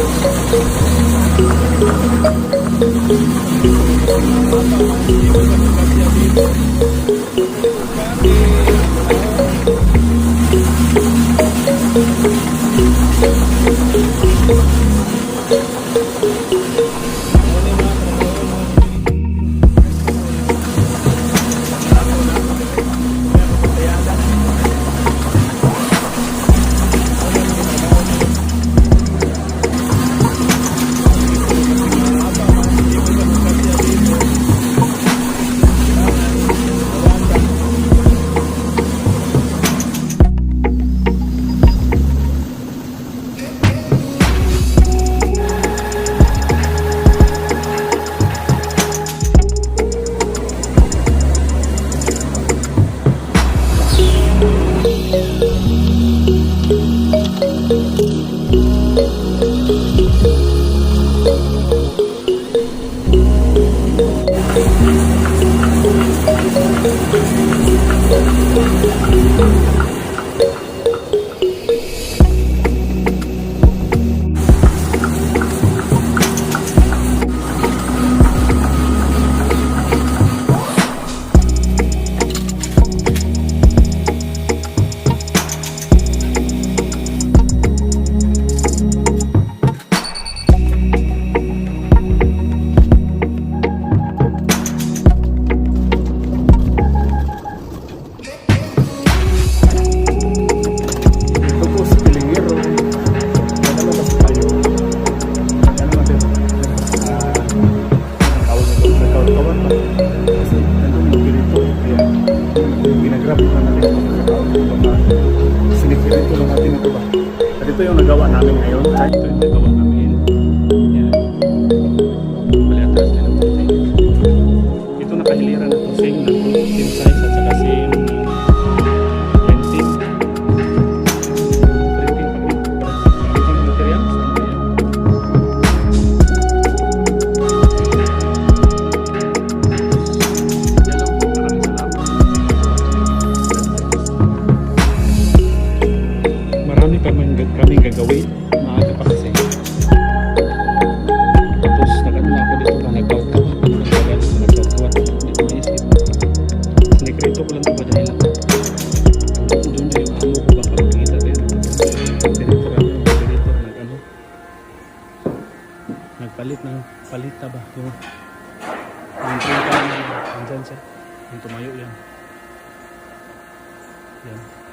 Ito ginagrab na natin ito. Baka sinipirito lang natin ito ba. At ito yung nagawa namin ngayon. Kahit ito yung nagawa gagawin. Maaga pa kasi. Tapos nagano na ako dito na nagkawat. Nagkawat. Nagkawat. Hindi ko maisip. Sinekrito ko lang ito ba dahil lang. Doon na yung amo ko baka makita din. Director ako. Director nag ano. Nagpalit ng palit na ba? Yung yung printer na nandyan siya. Yung tumayo yan. Yan.